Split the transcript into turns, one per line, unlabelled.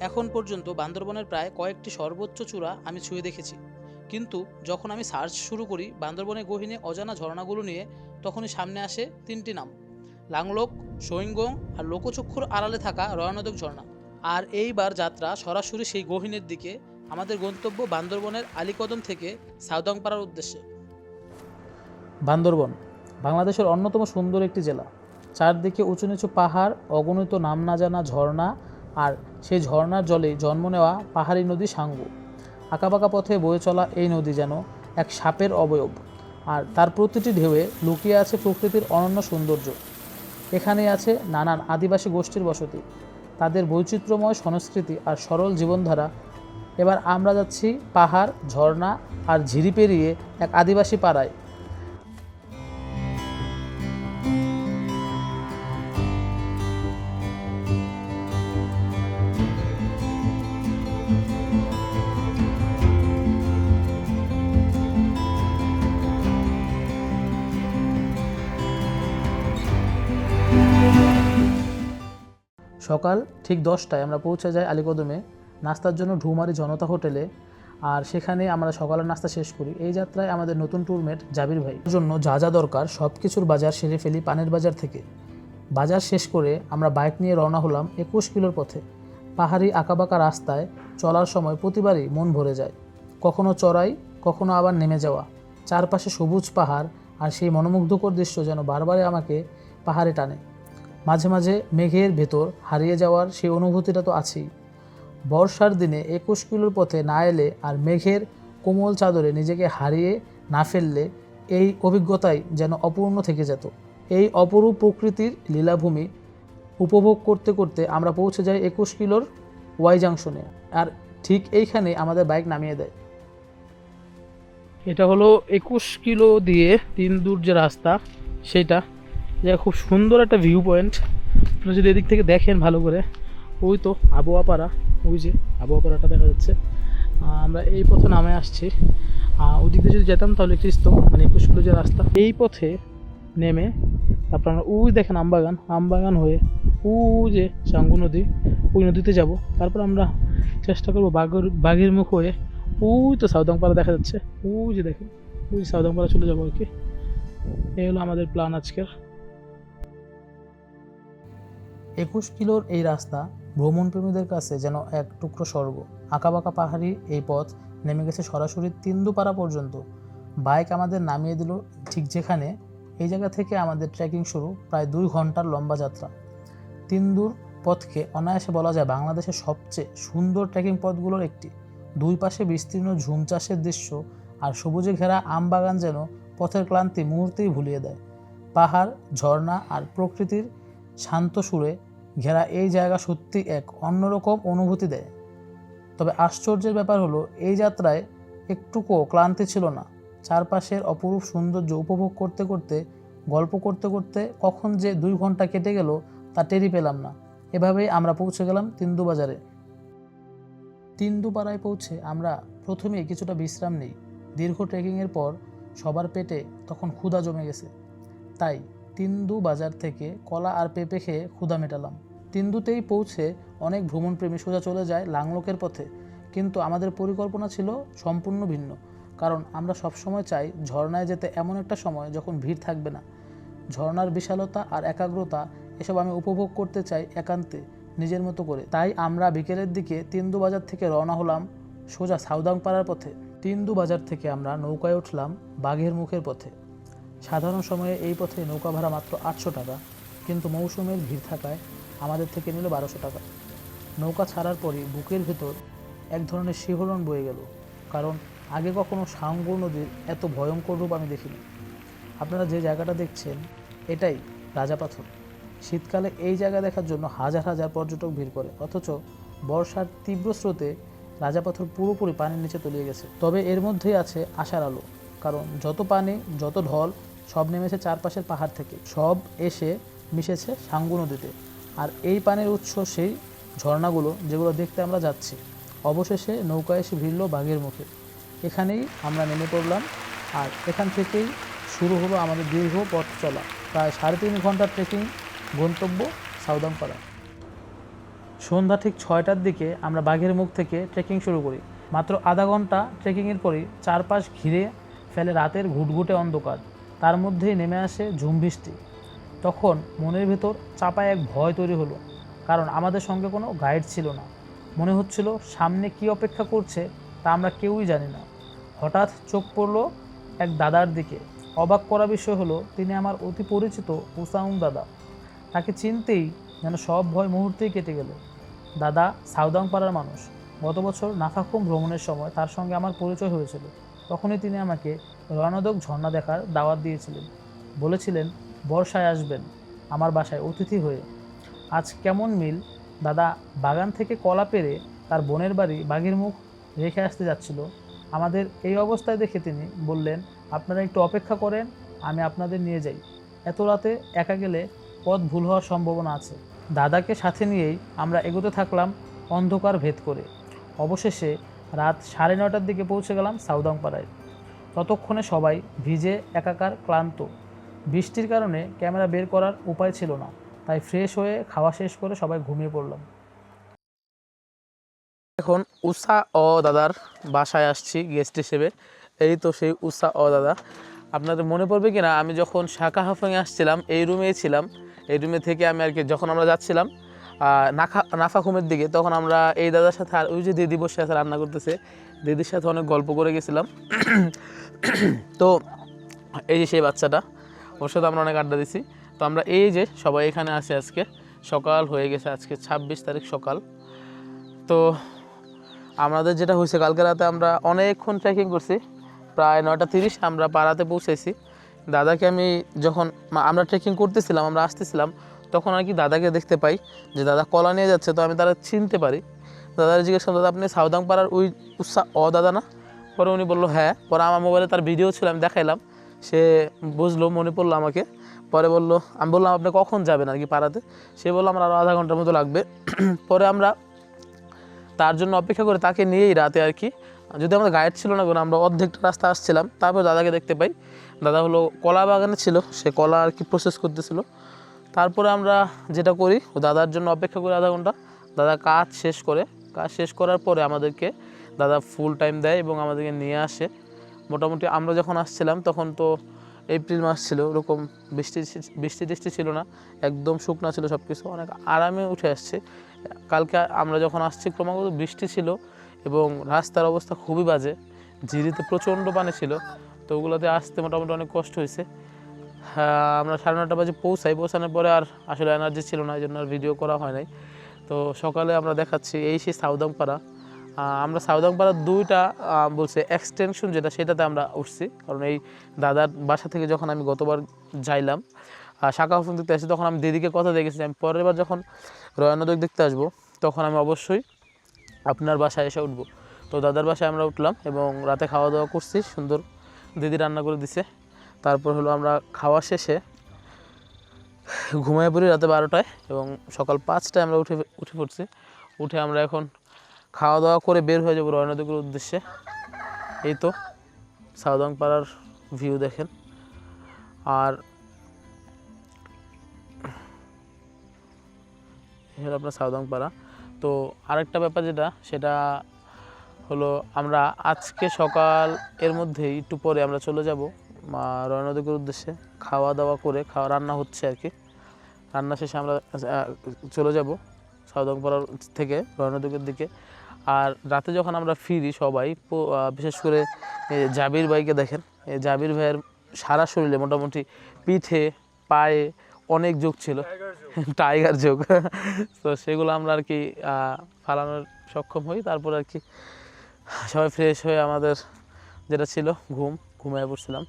এখন পর্যন্ত বান্দরবনের প্রায় কয়েকটি সর্বোচ্চ চূড়া আমি ছুঁয়ে দেখেছি। কিন্তু যখন আমি সার্চ শুরু করি বান্দরবনের গহীনে অজানা ঝর্ণাগুলো নিয়ে, তখনই সামনে আসে তিনটি নাম। লাংলোক সৈঙ্গং আর লোকচক্ষুর আড়ালে থাকা রয়নদক ঝর্ণা। আর এইবার যাত্রা সরাসরি সেই গহীনের দিকে, আমাদের গন্তব্য বান্দরবনের আলীকদম থেকে সাউদাংপাড়ার উদ্দেশ্যে। বান্দরবন, বাংলাদেশের অন্যতম সুন্দর একটি জেলা। চারদিকে উঁচু নিচু পাহাড়, অগণিত নাম না জানা ঝর্ণা আর সেই ঝর্ণার জলে জন্ম নেওয়া পাহাড়ি নদী সাঙ্গু। আঁকাবাঁকা পথে বয়ে চলা এই নদী যেন এক সাপের অবয়ব। আর তার প্রতিটি ঢেউয়ে লুকিয়ে আছে প্রকৃতির অনন্য সৌন্দর্য। এখানে আছে নানান আদিবাসী গোষ্ঠীর বসতি। তাদের বৈচিত্র্যময় সংস্কৃতি আর সরল জীবনধারা। এবার আমরা যাচ্ছি পাহাড়, ঝর্ণা আর ঝিরি পেরিয়ে এক আদিবাসী পাড়ায়। সকাল ঠিক দশটায় আমরা পৌঁছে যাই আলীকদমে। নাস্তার জন্য ঢুমারি জনতা হোটেলে আর সেখানে আমরা সকালের নাস্তা শেষ করি। এই যাত্রায় আমাদের নতুন ট্যুরমেট জাবির ভাই। জন্য যা যা দরকার সব কিছুর বাজার সেরে ফেলি পানের বাজার থেকে। বাজার শেষ করে আমরা বাইক নিয়ে রওনা হলাম একুশ কিলোর পথে। পাহাড়ি আঁকাবাঁকা রাস্তায় চলার সময় প্রতিবারই মন ভরে যায়। কখনো চড়াই, কখনো আবার নেমে যাওয়া। চারপাশে সবুজ পাহাড় আর সেই মনোমুগ্ধকর দৃশ্য যেন বারবারে আমাকে পাহাড়ে টানে। মাঝে মাঝে মেঘের ভেতর হারিয়ে যাওয়ার সেই অনুভূতিটা তো আছেই। বর্ষার দিনে একুশ কিলোর পথে না এলে আর মেঘের কোমল চাদরে নিজেকে হারিয়ে না ফেললে এই অভিজ্ঞতাই যেন অপূর্ণ থেকে যেত। এই অপরূপ প্রকৃতির লীলাভূমি উপভোগ করতে করতে আমরা পৌঁছে যাই একুশ কিলোর ওয়াই জাংশনে আর ঠিক এইখানে আমাদের বাইক নামিয়ে দেয়। এটা হলো একুশ কিলো দিয়ে তিন দূর যে রাস্তা, সেটা যা খুব সুন্দর একটা ভিউ পয়েন্ট আপনি যদি এদিক থেকে দেখেন ভালো করে, ওই তো আবহাওয়া পাড়া ওই যে আবহাওয়া পাড়াটা দেখা যাচ্ছে। আমরা এই পথে নামে আসছি। ওদিক দিয়ে যদি যেতাম তাহলে খ্রিস্ত মানে একুশ কিলো যে রাস্তা। এই পথে নেমে, তারপর আমরা ওই দেখেন আমবাগান আমবাগান হয়ে ওই যে চাঙ্গু নদী, ওই নদীতে যাব। তারপর আমরা চেষ্টা করব বাঘের বাঘের মুখ হয়ে ওই তো সাউদাংপাড়া দেখা যাচ্ছে। ওই যে দেখেন, ওই সাউদাংপাড়া চলে যাব আর কি। এই হলো আমাদের প্ল্যান আজকের। একুশ কিলোর এই রাস্তা ভ্রমণপ্রেমীদের কাছে যেন এক টুকরো স্বর্গ। আঁকাবাঁকা পাহাড়ি এই পথ নেমে গেছে সরাসরি তিন্দুপাড়া পর্যন্ত। বাইক আমাদের নামিয়ে দিল ঠিক যেখানে, এই জায়গা থেকে আমাদের ট্রেকিং শুরু প্রায় দুই ঘণ্টার লম্বা যাত্রা। তিন্দুর পথকে অনায়াসে বলা যায় বাংলাদেশের সবচেয়ে সুন্দর ট্রেকিং পথগুলোর একটি। দুই পাশে বিস্তীর্ণ ঝুম চাষের দৃশ্য আর সবুজে ঘেরা আম বাগান যেন পথের ক্লান্তি মুহূর্তেই ভুলিয়ে দেয়। পাহাড়, ঝর্ণা আর প্রকৃতির শান্ত সুরে ঘেরা এই জায়গা সত্যি এক অন্যরকম অনুভূতি দেয়। তবে আশ্চর্যের ব্যাপার হলো, এই যাত্রায় একটুকুও ক্লান্তি ছিল না। চারপাশের অপরূপ সৌন্দর্য উপভোগ করতে করতে, গল্প করতে করতে কখন যে দুই ঘণ্টা কেটে গেল, তা টেরি পেলাম না। এভাবেই আমরা পৌঁছে গেলাম তিন্দু বাজারে। তিন্দুপাড়ায় পৌঁছে আমরা প্রথমে কিছুটা বিশ্রাম নিই। দীর্ঘ ট্রেকিংয়ের পর সবার পেটে তখন ক্ষুধা জমে গেছে। তাই তিন্দু বাজার থেকে কলা আর পেঁপে খেয়ে ক্ষুধা মেটালাম। তিন্দুতেই পৌঁছে অনেক ভ্রমণপ্রেমী সোজা চলে যায় লাংলোকের পথে। কিন্তু আমাদের পরিকল্পনা ছিল সম্পূর্ণ ভিন্ন। কারণ আমরা সবসময় চাই ঝর্ণায় যেতে এমন একটা সময় যখন ভিড় থাকবে না। ঝর্ণার বিশালতা আর একাগ্রতা এসব আমি উপভোগ করতে চাই একান্তে, নিজের মতো করে। তাই আমরা বিকেলের দিকে তিন্দু বাজার থেকে রওনা হলাম সোজা সাউদাংপাড়ার পথে। তিন্দু বাজার থেকে আমরা নৌকায় উঠলাম বাঘের মুখের পথে। সাধারণ সময়ে এই পথে নৌকা ভাড়া মাত্র আটশো টাকা, কিন্তু মৌসুমের ভিড় থাকায় আমাদের থেকে নিল বারোশো টাকা। নৌকা ছাড়ার পরই বুকের ভেতর এক ধরনের শিহরণ বয়ে গেল, কারণ আগে কখনো সাঙ্গু নদীর এত ভয়ঙ্কর রূপ আমি দেখিনি। আপনারা যে জায়গাটা দেখছেন, এটাই রাজা পাথর। শীতকালে এই জায়গা দেখার জন্য হাজার হাজার পর্যটক ভিড় করে, অথচ বর্ষার তীব্র স্রোতে রাজাপাথর পুরোপুরি পানির নিচে তলিয়ে গেছে। তবে এর মধ্যেই আছে আশার আলো, কারণ যত পানি, যত ঢল সব নেমেছে চারপাশের পাহাড় থেকে। সব এসে মিশেছে সাঙ্গু নদীতে। আর এই পানির উৎস সেই ঝর্ণাগুলো যেগুলো দেখতে আমরা যাচ্ছি। অবশেষে নৌকা এসে ভিড়ল বাঘের মুখে। এখানেই আমরা নেমে পড়লাম। আর এখান থেকেই শুরু হলো আমাদের দীর্ঘ পথ চলা। প্রায় সাড়ে তিন ঘণ্টার ট্রেকিং গন্তব্য সাউদামপাড়া সন্ধ্যা ঠিক ছয়টার দিকে আমরা বাঘের মুখ থেকে ট্রেকিং শুরু করি। মাত্র আধা ঘণ্টা ট্রেকিংয়ের পরই চারপাশ ঘিরে ফেলে রাতের ঘুটঘুটে অন্ধকার। তার মধ্যেই নেমে আসে ঝুম বৃষ্টি। তখন মনের ভেতর চাপায় এক ভয় তৈরি হলো, কারণ আমাদের সঙ্গে কোনো গাইড ছিল না। মনে হচ্ছিল, সামনে কি অপেক্ষা করছে তা আমরা কেউই জানি না। হঠাৎ চোখ পড়ল এক দাদার দিকে। অবাক করা বিষয় হলো, তিনি আমার অতি পরিচিত উসাউং দাদা। তাকে চিনতেই যেন সব ভয় মুহূর্তেই কেটে গেল। দাদা সাউদাং পাড়ার মানুষ। গত বছর নাফাকুম ভ্রমণের সময় তার সঙ্গে আমার পরিচয় হয়েছিল। তখনই তিনি আমাকে রণদক ঝর্ণা দেখার দাওয়াত দিয়েছিলেন। বলেছিলেন, বর্ষায় আসবেন, আমার বাসায় অতিথি হয়ে। আজ কেমন মিল? দাদা বাগান থেকে কলা পেরে তার বোনের বাড়ি বাঘের মুখ রেখে আসতে যাচ্ছিল। আমাদের এই অবস্থায় দেখে তিনি বললেন, আপনারা একটু অপেক্ষা করেন, আমি আপনাদের নিয়ে যাই। এত রাতে একা গেলে পথ ভুল হওয়ার সম্ভাবনা আছে। দাদাকে সাথে নিয়েই আমরা এগোতে থাকলাম অন্ধকার ভেদ করে। অবশেষে রাত সাড়ে নটার দিকে পৌঁছে গেলাম সাউদাংপাড়ায়। ততক্ষণে সবাই ভিজে, একাকার, ক্লান্ত। বৃষ্টির কারণে ক্যামেরা বের করার উপায় ছিল না, তাই ফ্রেশ হয়ে খাওয়া শেষ করে সবাই ঘুমিয়ে পড়লাম।
এখন উষা অ দাদার বাসায় আসছি গেস্ট হিসেবে। এই তো সেই উষা অ দাদা। আপনাদের মনে পড়বে কি না আমি যখন শাখা হাফাঙে আসছিলাম, এই রুমেই ছিলাম। এই রুমে থেকে আমি আর কি, যখন আমরা যাচ্ছিলাম আহ, নাখা নাফাখুমের দিকে তখন আমরা এই দাদার সাথে আর ওই যে দিদি বসে আছে রান্না করতেছে দিদির সাথে অনেক গল্প করে গেছিলাম। তো এই যে সেই বাচ্চাটা ওর সাথে আমরা অনেক আড্ডা দিছি। তো আমরা এই যে সবাই এখানে আছি আজকে সকাল হয়ে গেছে আজকে ছাব্বিশ তারিখ সকাল। তো আমাদের যেটা হয়েছে কালকে রাতে আমরা অনেকক্ষণ ট্রেকিং করছি প্রায় নয়টা তিরিশ আমরা পাড়াতে পৌঁছেছি। দাদাকে আমি যখন আমরা ট্রেকিং করতেছিলাম আমরা আসতেছিলাম তখন আর কি দাদাকে দেখতে পাই যে দাদা কলা নিয়ে যাচ্ছে, তো আমি তারা চিনতে পারি। দাদার জিজ্ঞেস করলাম, দাদা, আপনি সাউদাং পাড়ার ওই উৎসাহ অ, দাদা না? পরে উনি বলল হ্যাঁ। পরে আমার মোবাইলে তার ভিডিও ছিল, আমি দেখাইলাম। সে বুঝলো, মনে পড়ল আমাকে। পরে বলল, আমি বললাম, আপনি কখন যাবেন আর কি পাড়াতে? সে বলল, আমার আরও আধা ঘণ্টার মতো লাগবে। পরে আমরা তার জন্য অপেক্ষা করে তাকে নিয়েই রাতে আর কি যদি আমাদের গাইড ছিল না আমরা অর্ধেকটা রাস্তা আসছিলাম। তারপর দাদাকে দেখতে পাই। দাদা হলো কলা বাগানে ছিল, সে কলা আর কি প্রসেস করতেছিল। তারপরে আমরা যেটা করি দাদার জন্য অপেক্ষা করি আধা ঘণ্টা। দাদা কাজ শেষ করে কাজ শেষ করার পরে আমাদেরকে দাদা ফুল টাইম দেয় এবং আমাদেরকে নিয়ে আসে। মোটামুটি আমরা যখন আসছিলাম তখন তো এপ্রিল মাস ছিল ওরকম বৃষ্টি বৃষ্টি টিষ্টি ছিল না একদম শুকনা ছিল সব কিছু অনেক আরামে উঠে আসছে। কালকে আমরা যখন আসছি ক্রমাগত বৃষ্টি ছিল এবং রাস্তার অবস্থা খুবই বাজে ঝিরিতে প্রচণ্ড পানি ছিল তো ওগুলোতে আসতে মোটামুটি অনেক কষ্ট হয়েছে। হ্যাঁ, আমরা সাড়ে নটা বাজে পৌঁছাই। পৌঁছানোর পরে আর আসলে এনার্জি ছিল না এই জন্য আর ভিডিও করা হয় নাই। তো সকালে আমরা দেখাচ্ছি এই সেই সাউদাংপাড়া আহ, আমরা সাউদাংপাড়ার দুইটা বলছে এক্সটেনশন যেটা সেটাতে আমরা উঠছি। কারণ এই দাদার বাসা থেকে যখন আমি গতবার যাইলাম শাখা হোসেন দেখতে আসি তখন আমি দিদিকে কথা দেখেছি আমি পরের বার যখন রয়ানদক দেখতে আসব তখন আমি অবশ্যই আপনার বাসায় এসে উঠবো। তো দাদার বাসায় আমরা উঠলাম এবং রাতে খাওয়া দাওয়া করছি সুন্দর দিদি রান্না করে দিছে। তারপর হলো আমরা খাওয়া শেষে ঘুমিয়ে পড়ি রাতে বারোটায় এবং সকাল পাঁচটায় আমরা উঠে উঠে পড়ছি। উঠে আমরা এখন খাওয়া দাওয়া করে বের হয়ে যাব রয়নাদকের উদ্দেশ্যে। এই তো সাউদাং পাড়ার ভিউ দেখেন। আর হলো আপনার সাউদাং পাড়া। তো আরেকটা ব্যাপার যেটা, সেটা হলো আমরা আজকে সকাল এর মধ্যেই একটু পরে আমরা চলে যাব। রয়নদকের উদ্দেশ্যে খাওয়া দাওয়া করে খাওয়া, রান্না হচ্ছে আর কি। রান্না শেষে আমরা চলে যাব সাউদাংপাড়ার থেকে রয়নদকের দিকে। আর রাতে যখন আমরা ফিরি সবাই বিশেষ করে জাবির ভাইকে দেখেন। জাবির ভাইয়ের সারা শরীরে মোটামুটি পিঠে, পায়ে অনেক যোগ ছিল। টাইগার যোগ। তো সেগুলো আমরা আর কি ফালানোর সক্ষম হই। তারপর আর কি সবাই ফ্রেশ হয়ে আমাদের যেটা ছিল, ঘুম, ঘুমিয়ে পড়ছিলাম।